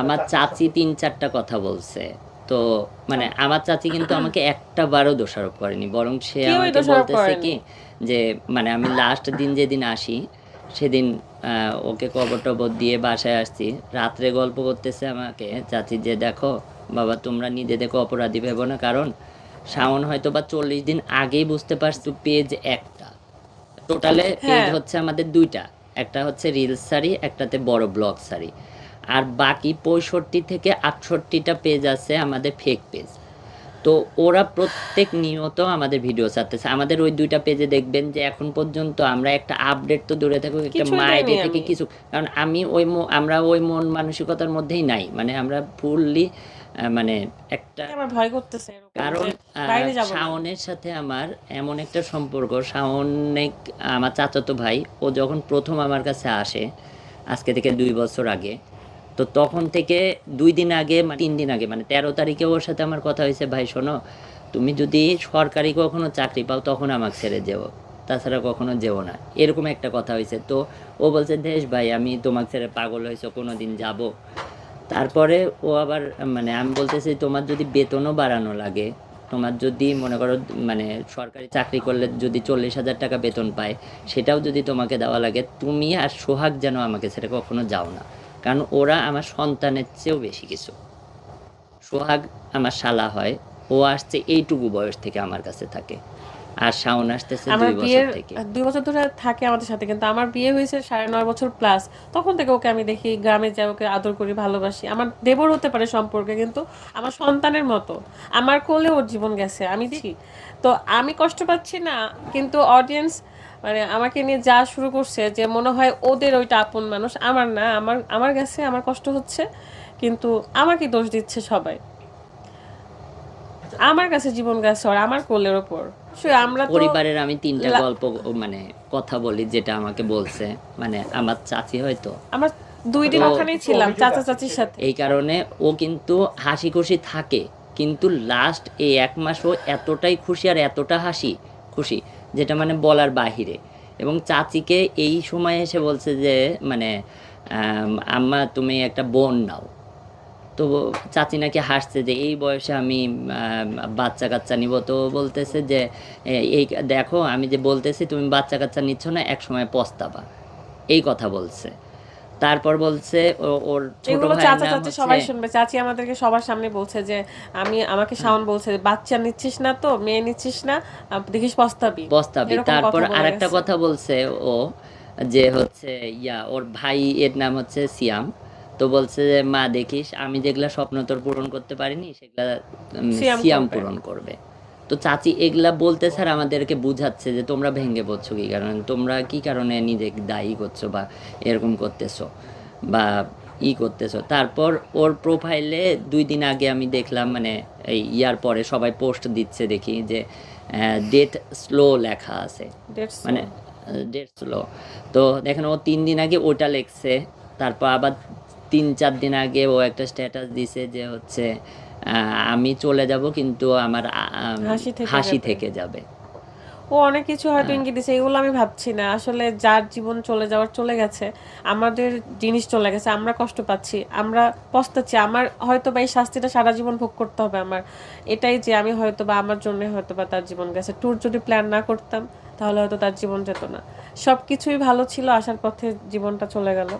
আমার চাচি তিন চারটা কথা বলছে। তো মানে আমার চাচি কিন্তু আমাকে একটা বারও দোষারোপ করেনি বরং সে আমাকে বলতেছে কি যে মানে আমি লাস্ট দিন যেদিন আসি সেদিন ওকে কবর টবর দিয়ে বাসায় আসছি। রাত্রে গল্প করতেছে আমাকে চাচি যে দেখো বাবা তোমরা নিজেদেরকে অপরাধী ভেবো না কারণ শাওন হয়তো বা চল্লিশ দিন আগেই বুঝতে পারছ পেজ একটা। টোটালে পেজ হ্যাঁ। হচ্ছে আমাদের দুইটা একটা হচ্ছে রিলস সারি একটাতে বড় ব্লগ সারি। আর বাকি পঁয়ষট্টি থেকে আটষট্টিটা পেজ আছে আমাদের ফেক পেজ তো ওরা প্রত্যেক নিয়ত আমাদের ভিডিও ছাড়তেছে। আমাদের ওই দুইটা পেজে দেখবেন যে এখন পর্যন্ত আমরা একটা আপডেট তো দূরে থাকুক একটা মাইডে দেইনি থেকে কিছু কারণ আমি ওই আমরা ওই মন মানসিকতার মধ্যেই নাই। মানে আমরা ফুললি মানে একটা আমার ভয় করতেছে কারণ। শাওনের সাথে আমার এমন একটা সম্পর্ক। শাওনে আমার চাচাতো ভাই ও যখন প্রথম আমার কাছে আসে আজকে থেকে দুই বছর আগে তো তখন থেকে দুই দিন আগে মানে তিন দিন আগে মানে তেরো তারিখে ওর সাথে আমার কথা হয়েছে, ভাই, শোনো, তুমি যদি সরকারি কখনো চাকরি পাও, তখন আমাকে ছেড়ে যেও। তাছাড়া কখনো যেও না। এরকম একটা কথা হয়েছে। তো ও বলছে, দেশ ভাই, আমি তোমাকে ছেড়ে পাগল হয়েছো কোনো দিন যাব। তারপরে ও আবার মানে আমি বলতেছি, তোমার যদি বেতনও বাড়ানো লাগে, তোমার যদি মনে করো মানে সরকারি চাকরি করলে যদি চল্লিশ হাজার টাকা বেতন পায়, সেটাও যদি তোমাকে দেওয়া লাগে, তুমি আর সোহাগ যেন আমাকে সেটা কখনো যাও না। কারণ ওরা আমার সন্তানের চেয়েও বেশি কিছু। সোহাগ আমার শালা হয়, ও আসছে এইটুকু বয়স থেকে আমার কাছে থাকে। আর শাওন আসতেছে আমার থেকে। দুই বছর ধরে থাকে আমাদের সাথে কিন্তু আমার বিয়ে হয়েছে সাড়ে নয় বছর প্লাস তখন থেকে ওকে আমি দেখি গ্রামে যাই ওকে আদর করি ভালোবাসি। আমার দেবর হতে পারে সম্পর্কে কিন্তু আমার সন্তানের মতো। আমার কোলে ওর জীবন গেছে আমি দেখি। তো আমি কষ্ট পাচ্ছি না কিন্তু অডিয়েন্স মানে আমাকে নিয়ে যা শুরু করছে যে মনে হয় ওদের ওইটা আপন মানুষ আমার না আমার আমার কাছে আমার কষ্ট হচ্ছে কিন্তু আমাকে দোষ দিচ্ছে সবাই। আমার কাছে জীবন গেছে আর আমার কোলের ওপর। আমরা পরিবারের আমি তিনটা গল্প মানে কথা বলি যেটা আমাকে বলছে। মানে আমার চাচি হয়তো। আমার দুই দিন ওখানেই ছিলাম চাচা চাচির সাথে। এই কারণে ও কিন্তু হাসি খুশি থাকে। কিন্তু লাস্ট এই এক মাস ও এতটাই খুশি আর এতটা হাসি খুশি যেটা মানে বলার বাহিরে। এবং চাচিকে এই সময় এসে বলছে যে মানে আম, আম্মা তুমি একটা বোন নাও। তো চাচি নাকি হাসছে যে এই বয়সে আমি বাচ্চা কাচ্চা নিব। তো বলতেছে যে এই দেখো আমি যে বলতেছি তুমি বাচ্চা কাচ্চা নিচ্ছ না এক সময় পস্তাবা। এই কথা বলছে। তারপর বলছে ওর ছোট ভাইয়ের চাচা সবাই শুনবে। চাচি আমাদেরকে সবার সামনে বলছে যে আমি আমাকে শাওন বলছে বাচ্চা নিচ্ছিস না তো মেয়ে নিচ্ছিস না দেখিস পস্তাবি। কথা তারপর আরেকটা কথা বলছে ও যে হচ্ছে ইয়া ওর ভাই এর নাম হচ্ছে সিয়াম। তো বলছে যে মা দেখিস আমি যেগুলা স্বপ্ন তোর পূরণ করতে পারিনি সেগুলা সিয়াম পূরণ করবে। তো চাচি এগুলা বলতে স্যার আমাদেরকে বুঝাচ্ছে যে তোমরা ভেঙে পড়ছো কি কারণে? তোমরা কি কারণে নিজেকে দায়ী করছ বা এরকম করতেছো বা ই করতেছো? তারপর ওর প্রোফাইলে দুই দিন আগে আমি দেখলাম মানে এই ইয়ার পরে সবাই পোস্ট দিচ্ছে দেখি যে ডেট স্লো লেখা আছে। মানে ডেট স্লো তো দেখেন ও তিন দিন আগে ওটা লেখছে তারপর আবার তিন চার দিন আগে ও একটা স্ট্যাটাস দিছে যে হচ্ছে আমি চলে যাব কিন্তু আমার হাসি থেকে যাবে। ও অনেক কিছু হয়তো হ্যাঁ। ইঙ্গিত দিছে এগুলো আমি ভাবছি না। আসলে যার জীবন চলে যাওয়ার চলে গেছে আমাদের জিনিস চলে গেছে আমরা কষ্ট পাচ্ছি আমরা পস্তাচ্ছি আমার হয়তো বা এই শাস্তিটা সারা জীবন ভোগ করতে হবে আমার। এটাই যে আমি হয়তো বা আমার জন্য হয়তো বা তার জীবন গেছে। ট্যুর যদি প্ল্যান না করতাম তাহলে হয়তো তার জীবন যেত না। সব কিছুই ভালো ছিল আসার পথে জীবনটা চলে গেল।